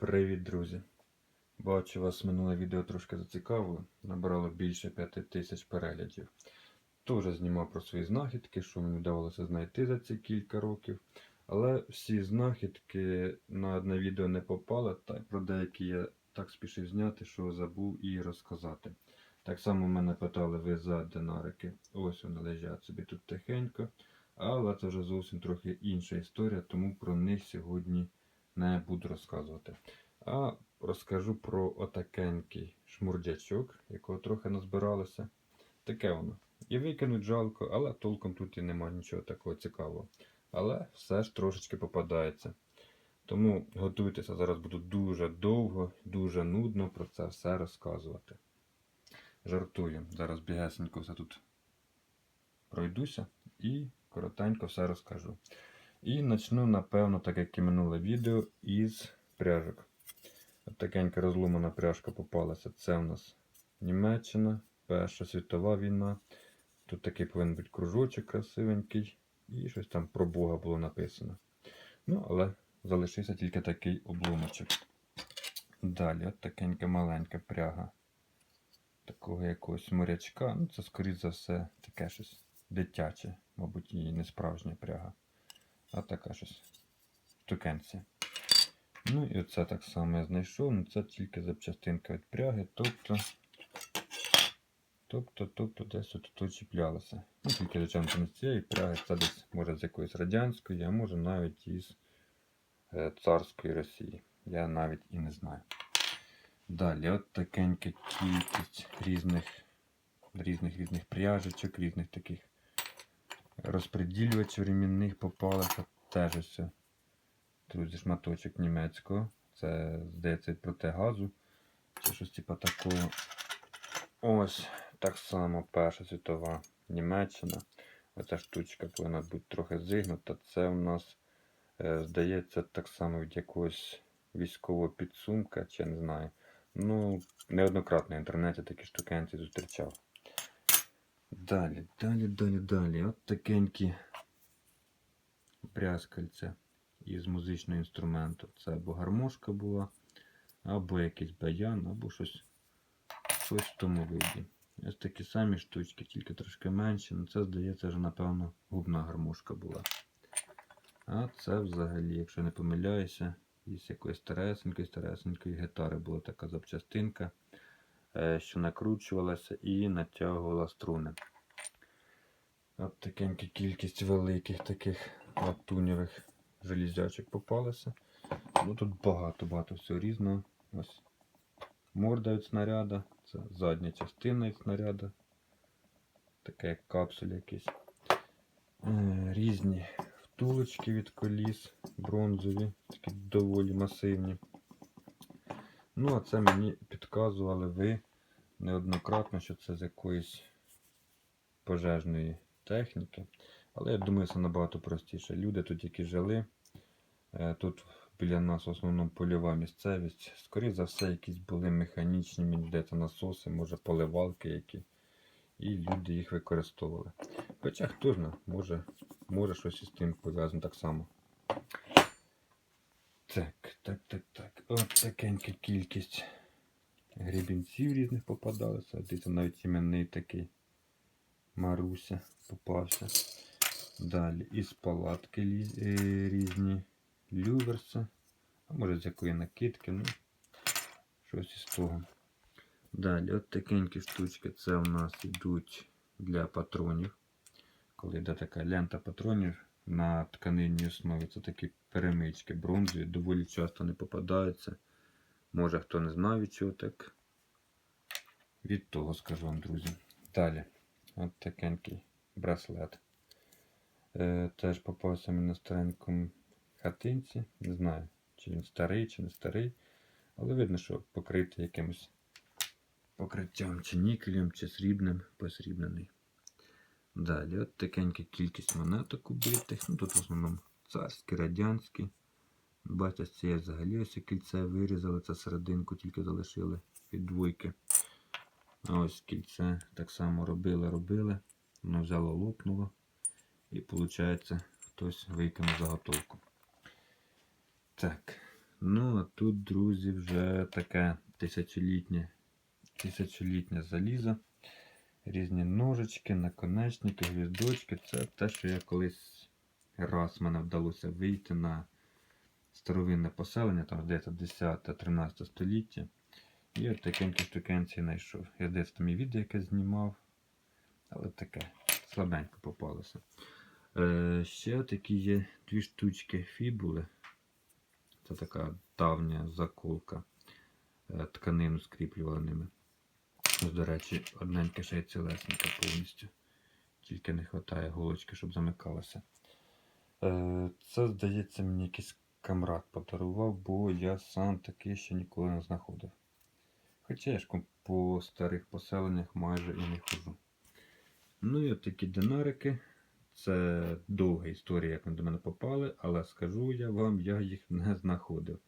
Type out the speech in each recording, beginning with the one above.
Привіт, друзі! Бачу, вас минуле відео трошки зацікавило, набрало більше 5 тисяч переглядів. Теж знімав про свої знахідки, що мені вдавалося знайти за ці кілька років. Але всі знахідки на одне відео не попали, та про деякі я так спішив зняти, що забув і розказати. Так само мене питали ви за динарики. Ось вони лежать собі тут тихенько. Але це вже зовсім трохи інша історія, тому про них сьогодні не буду розказувати. А розкажу про отакенький шмурдячок, якого трохи назбиралося. Таке воно. І викинуть жалко, але толком тут і немає нічого такого цікавого. Але все ж трошечки попадається. Тому готуйтеся, зараз буду дуже довго, дуже нудно про це все розказувати. Жартую. Зараз бігесенько все тут пройдуся і коротенько все розкажу. І почну, напевно, так як і минуле відео, із пряжок. Такенька розломана пряжка попалася. Це у нас Німеччина, Перша світова війна. Тут такий повинен бути кружочок красивенький. І щось там про Бога було написано. Ну, але залишився тільки такий обломочок. Далі, от такенька маленька пряга. Такого якогось морячка. Ну, це, скоріш за все, таке щось дитяче, мабуть, і не справжня пряга. А щось штукенція. Ну і оце так само я знайшов, ну це тільки запчастинка від пряги, тобто, тобто, тобто десь от тут чіплялося. Ну, тільки звичайно не з цієї пряги, це десь може з якоїсь радянської, а може навіть із е, царської Росії. Я навіть і не знаю. Далі, от такенька кількість різних різних різних пряжечок, різних таких розпреділювачів ремінних попалося. Теж ось, друзі, шматочок німецького. Це, здається, від протигазу. Чи щось типу такого. Ось так само Перша світова Німеччина. Оця штучка повинна бути трохи зігнута. Це у нас, е, здається, так само від якогось військового підсумка, чи я не знаю. Ну, неоднократно в інтернеті такі штукенці зустрічав. Далі, далі, далі, далі. От такенькі брязкальця із музичного інструменту. Це або гармошка була, або якийсь баян, або щось, щось в тому виді. Ось такі самі штучки, тільки трошки менші. Ну це, здається, вже, напевно, губна гармошка була. А це взагалі, якщо не помиляюся, із якоїсь старесенької, старесенької гітари була така запчастинка, що накручувалася і натягувала струни. От такенька кількість великих таких латунєвих железячок попалася. Ну тут багато-багато всього різного. Ось морда від снаряда, це задня частина від снаряда. Таке як капсуль якийсь. Е, Різні втулочки від коліс, бронзові, такі доволі масивні. Ну, а це мені підказували ви неоднократно, що це з якоїсь пожежної техніки. Але я думаю, це набагато простіше. Люди тут, які жили, е, тут біля нас в основному польова місцевість. Скоріше за все, якісь були механічні де-то насоси, може поливалки які. І люди їх використовували. Хоча хто знає, може, може щось із тим пов'язано так само. Так, так, так, так. От такенька кількість гребінців різних попадалося. Десь навіть іменний такий Маруся попався. Далі із палатки е, різні люверси. А може з якої накидки, ну, щось із того. Далі, от такенькі штучки, це у нас йдуть для патронів. Коли йде така лента патронів на тканинній основі, це такі перемички бронзові, доволі часто не попадаються. Може хто не знає від чого так. Від того скажу вам, друзі. Далі, от такенький браслет. Е, теж попався мені на старенькому хатинці. Не знаю, чи він старий, чи не старий. Але видно, що покритий якимось покриттям чи нікелем, чи срібним посрібнений. Далі, от такенька кількість монеток убитих. Ну, тут в основному царські, радянські. Бачите, цієї взагалі ось кільце вирізали, це серединку тільки залишили від двойки. Ось кільце так само робили, робили. Воно взяло, лопнуло. І виходить, хтось викинув заготовку. Так, Ну, а тут, друзі, вже таке тисячолітнє, тисячолітнє залізо. Різні ножички, наконечники, гвіздочки. Це те, що я колись раз мене вдалося вийти на старовинне поселення, там здається 10-13 століття. І от такенькі штукенці знайшов. Я десь там і відео яке знімав, але таке слабенько попалося. Е, ще такі є дві штучки фібули. Це така давня заколка. Е, тканину скріплювали ними. Ось, до речі, одненьке ще й цілесненька повністю. Тільки не вистачає голочки, щоб замикалося. Е, це, здається, мені якийсь камрад подарував, бо я сам такий ще ніколи не знаходив. Хоча я ж по старих поселеннях майже і не ходжу. Ну і от такі динарики. Це довга історія, як вони до мене попали, але скажу я вам, я їх не знаходив.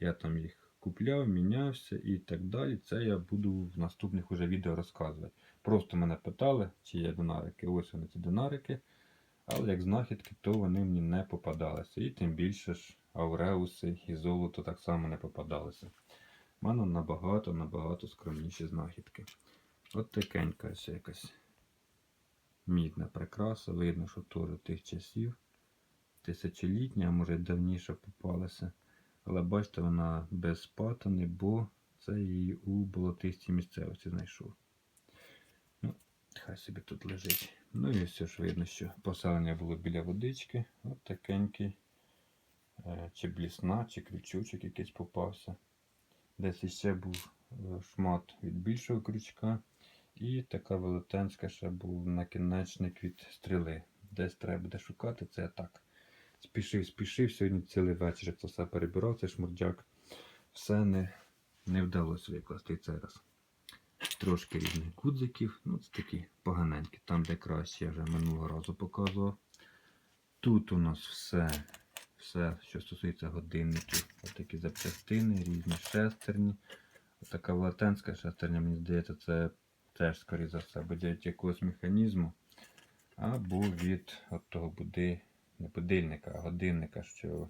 Я там їх купляв, мінявся і так далі. Це я буду в наступних уже відео розказувати. Просто мене питали, чи є динарики. Ось вони ці динарики. Але як знахідки, то вони мені не попадалися. І тим більше ж ауреуси і золото так само не попадалися. У мене набагато, набагато скромніші знахідки. От такенька якась мідна прикраса. Видно, що теж тих часів. Тисячолітня, а може давніше попалася. Але бачите, вона без патини, бо це її у болотистій місцевості знайшов. Ну, хай собі тут лежить. Ну і все ж видно, що поселення було біля водички. От такенький. Е, Чи блісна, чи крючочок якийсь попався. Десь іще був е, шмат від більшого крючка. І така велетенська ще був накінечник від стріли. Десь треба буде шукати, це я так. Спішив, спішив. Сьогодні цілий вечір це все перебирав, цей шмурдяк. Все не, не вдалося викласти цей раз. Трошки різних гудзиків. Ну, це такі поганенькі. Там, де краще, я вже минулого разу показував. Тут у нас все, все, що стосується годинників. Ось такі запчастини, різні шестерні. Така велетенська шестерня, мені здається, це теж, скоріше за все, буде від якогось механізму. Або від от того буди, не будильника, а годинника, що,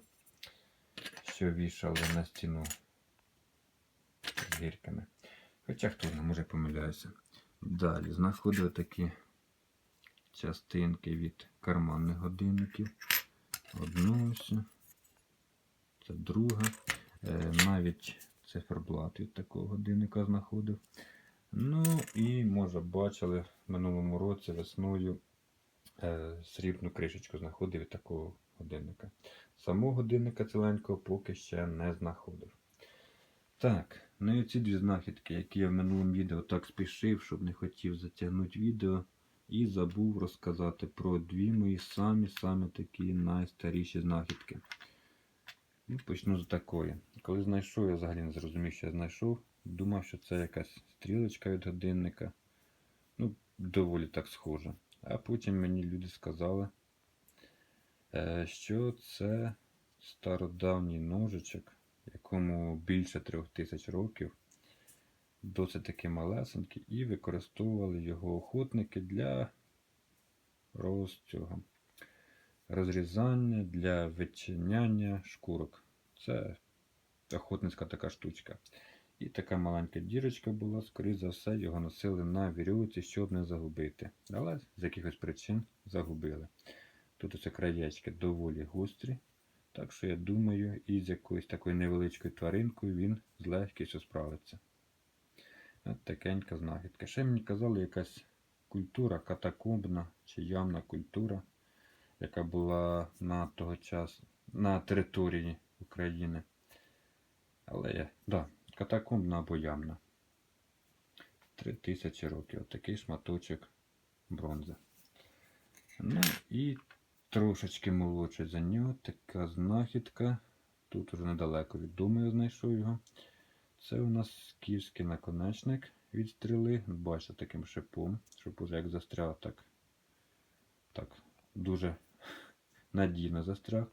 що вішали на стіну з гірками. Хоча хто знає, може помиляюся. Далі знаходили такі частинки від карманних годинників. Одну ось. Це друга. Е, навіть циферблат від такого годинника знаходив. Ну і, може, бачили в минулому році весною е, срібну кришечку знаходив від такого годинника. Самого годинника ціленького поки ще не знаходив. Так, ну і ці дві знахідки, які я в минулому відео так спішив, щоб не хотів затягнути відео. І забув розказати про дві мої самі-самі такі найстаріші знахідки. І почну з такої. Коли знайшов, я взагалі не зрозумів, що я знайшов. Думав, що це якась стрілочка від годинника. Ну, доволі так схоже. А потім мені люди сказали, е, що це стародавній ножичок, якому більше трьох тисяч років, досить таки малесенький, і використовували його охотники для роз розрізання, для відчиняння шкурок. Це охотницька така штучка. І така маленька дірочка була, скоріше за все, його носили на вірьовці, щоб не загубити. Але з якихось причин загубили. Тут ось краєчки доволі гострі. Так що я думаю, і з якоюсь такою невеличкою тваринкою він з легкістю справиться. От такенька знахідка. Ще мені казали якась культура катакомбна чи ямна культура, яка була на того часу на території України. Але я, да, катакомбна або ямна. Три тисячі років. Отакий шматочок бронзи. Ну і трошечки молодше за нього. Така знахідка. Тут уже недалеко від дому я знайшов його. Це у нас київський наконечник від стріли. Бачите, таким шипом, щоб уже як застряг, так, так дуже надійно застряг.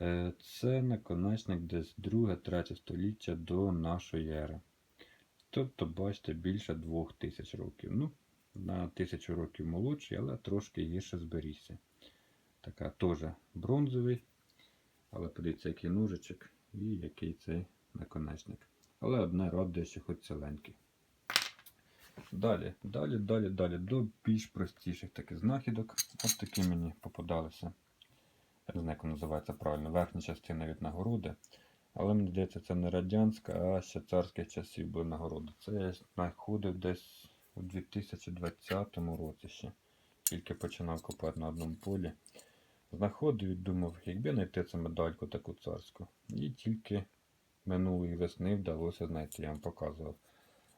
Е, Це наконечник десь 2-3 століття до нашої ери. Тобто, бачите, більше 2000 років. Ну, на 1000 років молодший, але трошки гірше зберігся. Така теж бронзовий. Але подивіться, який ножичок. і який цей наконечник. Але одне радує, що хоч ціленький. Далі, далі, далі, далі, до більш простіших таких знахідок. Ось такі мені попадалися. Я не знаю, як називається правильно, верхня частина від нагороди. Але мені здається, це не радянська, а ще царських часів були нагороди. Це я знаходив десь у 2020 році ще. Тільки починав копати на одному полі. Знаходив і думав, якби знайти цю медальку таку царську. І тільки минулої весни вдалося знайти, я вам показував.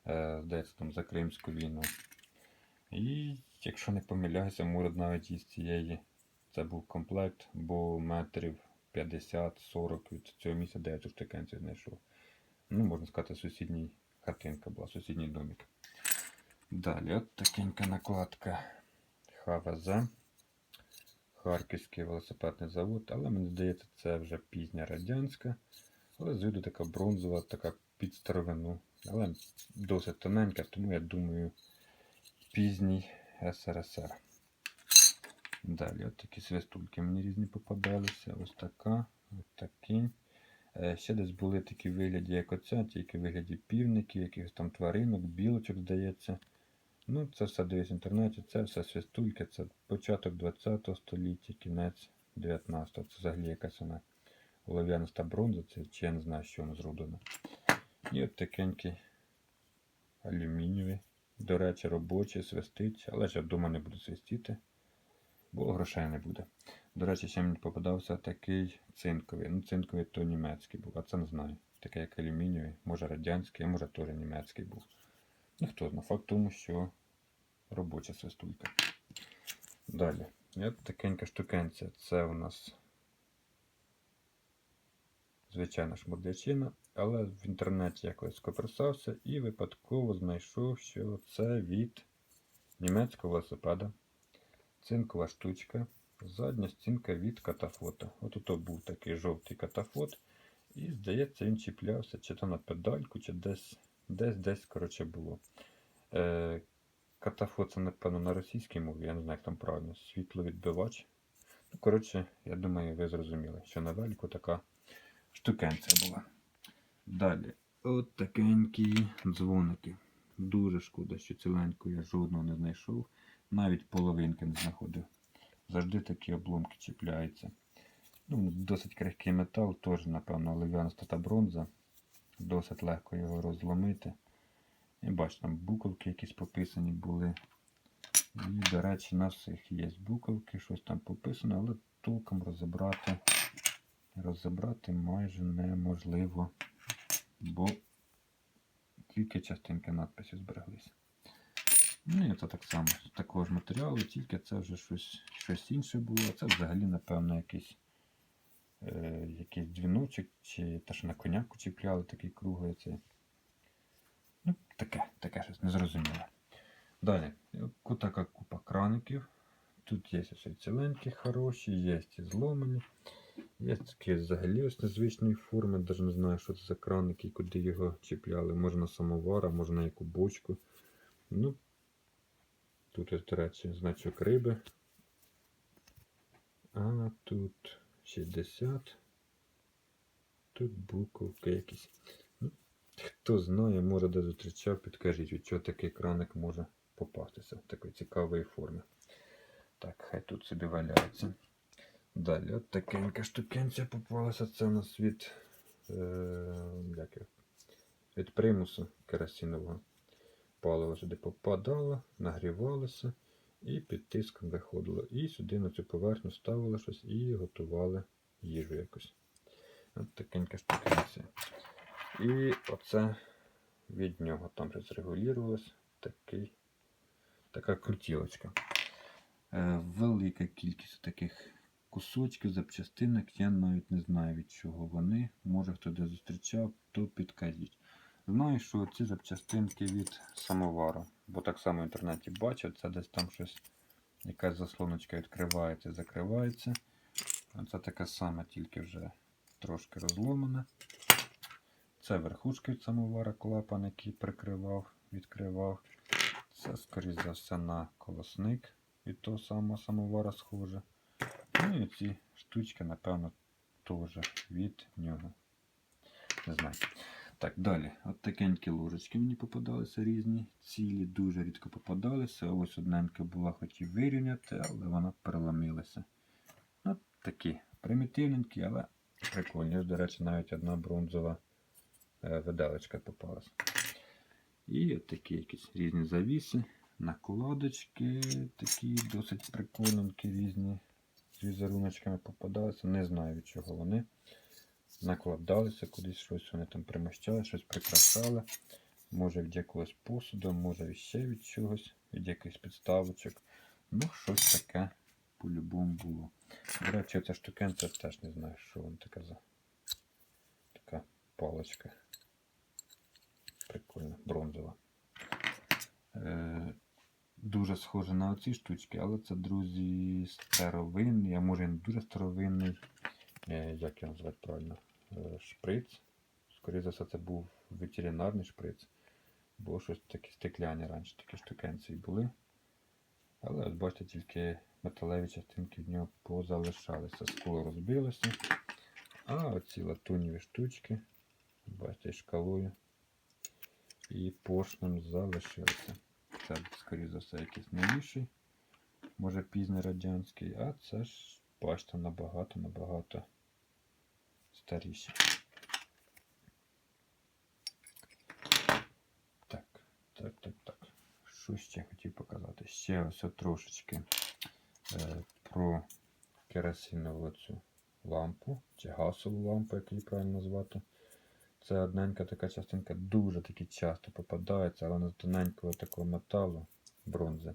Е, здається, там за Кримську війну. І якщо не помиляюся, може навіть із цієї це був комплект, бо метрів 50-40 від цього місця, де я цю штукенцію знайшов. Ну, можна сказати, сусідній хатинка була, сусідній домик. Далі, от такенька накладка ХВЗ. Харківський велосипедний завод, але мені здається, це вже пізня радянська. Але з виду така бронзова, така під старовину. Але досить тоненька, тому я думаю, пізній СРСР. Далі, от такі свистульки мені різні попадалися. Ось така, ось такі. Е, Ще десь були такі вигляді, як оця, тільки вигляді півників, якихось там тваринок, білочок, здається. Ну, це все дивись в інтернеті, це все свистульки, це початок 20 століття, кінець 19-го. Це взагалі якась вона олов'яниста бронза, це чи я не знаю, що воно зроблено. І от такенький алюмінієвий. До речі, робочий, свистить, але ж я вдома не буду свистіти, бо грошей не буде. До речі, ще мені попадався такий цинковий. Ну, цинковий то німецький був, а це не знаю. Такий як алюмінієвий, може радянський, а може теж німецький був. Ну хто знає, факт тому, що робоча свистулька. Далі. От такенька штукенція. Це у нас звичайна шмурдячина, але в інтернеті я колись скоперсався і випадково знайшов, що це від німецького велосипеда. Цинкова штучка. Задня стінка від катафота. От тут був такий жовтий катафот. І, здається, він чіплявся чи то на педальку, чи десь десь десь коротше було. Е, Катафот це, напевно, на російській мові, я не знаю, як там правильно. Світловідбивач. Ну, коротше, я думаю, ви зрозуміли, що на вельку така штукенця була. Далі. От такенькі дзвоники. Дуже шкода, що ціленьку я жодного не знайшов. Навіть половинки не знаходив. Завжди такі обломки чіпляються. Ну, Досить крихкий метал, теж, напевно, олов'яниста та бронза. Досить легко його розломити. І бачите, там буковки якісь пописані були. І, до речі, на всіх є буковки, щось там пописано, але толком розібрати, розібрати майже неможливо, бо тільки частинки надписів збереглися. Ну і це так само з такого ж матеріалу, тільки це вже щось щось інше було. Це взагалі, напевно, якийсь е, якийсь дзвіночок, чи те, що на коняку чіпляли, такий круглий цей. Ну, таке, таке щось незрозуміле. Далі, от така купа краників. Тут є ще ціленькі хороші, є і зломані. Є такі взагалі ось незвичної форми, навіть не знаю, що це за краник і куди його чіпляли. Може на самовар, а може яку бочку. Ну, Тут, до речі, значок риби. А тут 60. Тут буковки якісь. Ну, Хто знає, може де зустрічав, підкажіть, від чого такий краник може попастися такої цікавої форми. Так, хай тут собі валяється. Далі, от такенька штукенця попалася. Це у нас від, е, як його, від примусу керосинового. Паливо сюди попадало, нагрівалося і під тиском виходило. І сюди на цю поверхню ставили щось і готували їжу якось. От такенька штукенця. І оце від нього там щось регулювалось такий, така крутілочка. Е, велика кількість таких кусочків, запчастинок. Я навіть не знаю від чого вони. Може хто де зустрічав, то підкажіть. Знаю, що ці запчастинки від самовару, бо так само в інтернеті бачив, це десь там щось, якась заслоночка відкривається закривається. Це таке саме, тільки вже трошки розломане. Це верхушки від самовара клапан, який прикривав, відкривав. Це, скоріш за все, на колосник від того самого самовара схоже. Ну і ці штучки, напевно, теж від нього. Не знаю. Так, далі. От такенькі ложечки мені попадалися різні. Цілі дуже рідко попадалися. Ось одненька була хотів вирівняти, але вона переломилася. От такі примітивненькі, але прикольні. До речі, навіть одна бронзова е, виделечка попалась. І от такі якісь різні завіси, накладочки, такі досить прикольненькі, різні з візеруночками попадалися. Не знаю від чого вони. Накладалися кудись щось, вони там примощали, щось прикрашали. Може від якогось посуду, може ще від чогось, від якихось підставочок. Ну, щось таке по-любому було. До речі, ця штукенця теж не знаю, що вона така за така паличка. Прикольна, бронзова. Е, дуже схоже на оці штучки, але це, друзі, старовинний, а може не дуже старовинний. Е, як його назвати правильно? Е, шприц. Скоріше за все, це був ветеринарний шприц. Бо щось такі стекляні раніше такі штукенці були. Але от бачите, тільки металеві частинки в нього позалишалися. Скло розбилося. А оці латуніві штучки, бачите, шкалою і поршнем залишилися. Це, скоріше за все, якийсь новіший, може пізній радянський, а це ж, бачите, набагато-набагато старіший. Так, так, так, так. Що ще хотів показати? Ще ось трошечки е, про керосинову цю лампу, чи газову лампу, як її правильно назвати. Це одненька така частинка дуже таки часто попадається, але на тоненького такого металу, бронзи.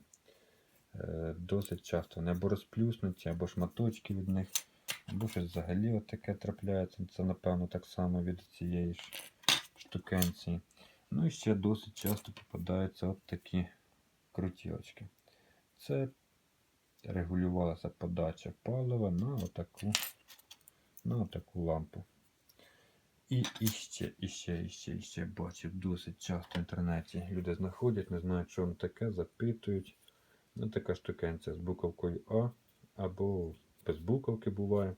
Е, досить часто вони або розплюснуті, або шматочки від них, або щось взагалі таке трапляється. Це, напевно, так само від цієї ж штукенції. Ну і ще досить часто попадаються от такі крутілочки. Це регулювалася подача палива на отаку, на отаку лампу. І іще, іще, іще, іще бачив досить часто в інтернеті. Люди знаходять, не знають, що воно таке, запитують. Ну, така штукенця з буковкою А або без буковки буває.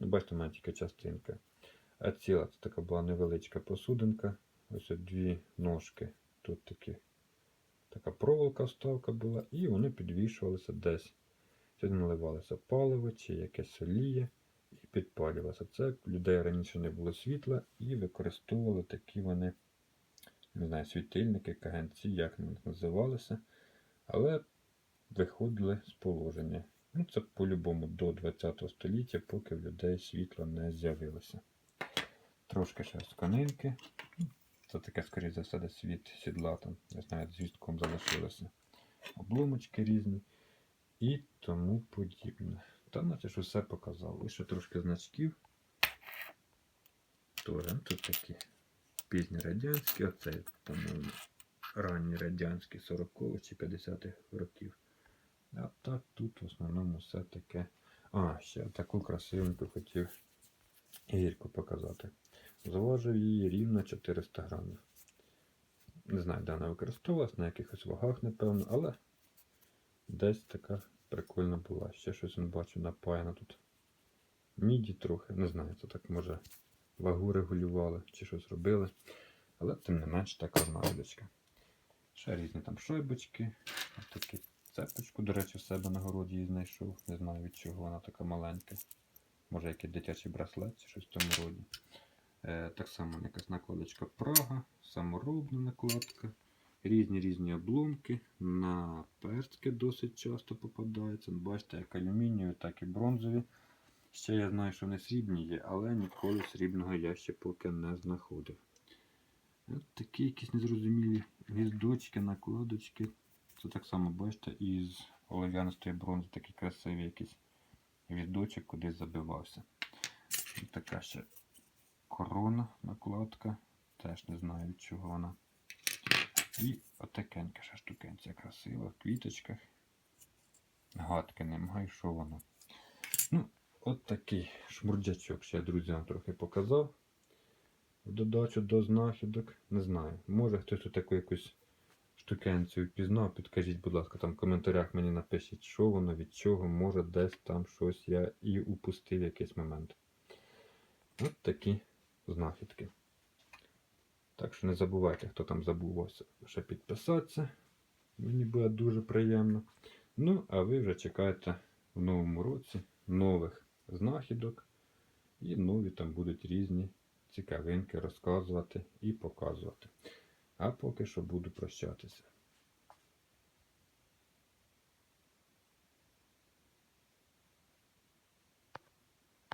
Ну, бачите, мене тільки частинка. А ціла це така була невеличка посудинка. Ось дві ножки. Тут такі, така проволока вставка була, і вони підвішувалися десь. Сюди наливалося паливо чи якесь олія і підпалювалося. Це людей раніше не було світла і використовували такі вони, не знаю, світильники, каганці, як вони називалися, але виходили з положення. Ну, Це по-любому до 20 століття, поки в людей світло не з'явилося. Трошки ще з. Це таке, скоріше за все, від сідла, там, не знаю, з вістком залишилося. Обломочки різні і тому подібне. Та наче ж усе показав. Лише трошки значків. Тоже ну, тут такі пізні радянські, оцей, по-моєму, ранні радянські 40-х чи 50-х років. А так тут в основному все таке. А, ще таку красивеньку хотів гірку показати. Зважив її рівно 400 грамів. Не знаю, де вона використовувалась, на якихось вагах, напевно, але десь така прикольна була. Ще щось не бачу напаяно тут. Міді трохи, не знаю, це так може вагу регулювали чи щось робили. Але тим не менш така знахідочка. Ще різні там шойбочки. Ось такі цепочку, до речі, в себе на городі її знайшов. Не знаю від чого вона така маленька. Може якийсь дитячий браслет чи щось в тому роді. Е, так само якась накладочка Прага, саморобна накладка. Різні різні обломки. На перстки досить часто попадаються. Ну, Бачите, як алюмінієві, так і бронзові. Ще я знаю, що вони срібні є, але ніколи срібного я ще поки не знаходив. От такі якісь незрозумілі гвіздочки, накладочки. Це так само, бачите, із олов'янистої бронзи такий красивий якийсь гвіздочок кудись забивався. Така ще корона, накладка. Теж не знаю від чого вона. І отакенька ще штукенця красива в квіточках. Гадки немає, що воно. Ну, от такий шмурдячок ще я друзям трохи показав. В додачу до знахідок. Не знаю. Може хтось тут таку якусь штукенцію впізнав. Підкажіть, будь ласка, там в коментарях мені напишіть, що воно, від чого, може десь там щось я і упустив якийсь момент. От такі знахідки. Так що не забувайте, хто там забувався, ще підписатися. Мені буде дуже приємно. Ну, а ви вже чекаєте в новому році нових знахідок. І нові там будуть різні цікавинки розказувати і показувати. А поки що буду прощатися.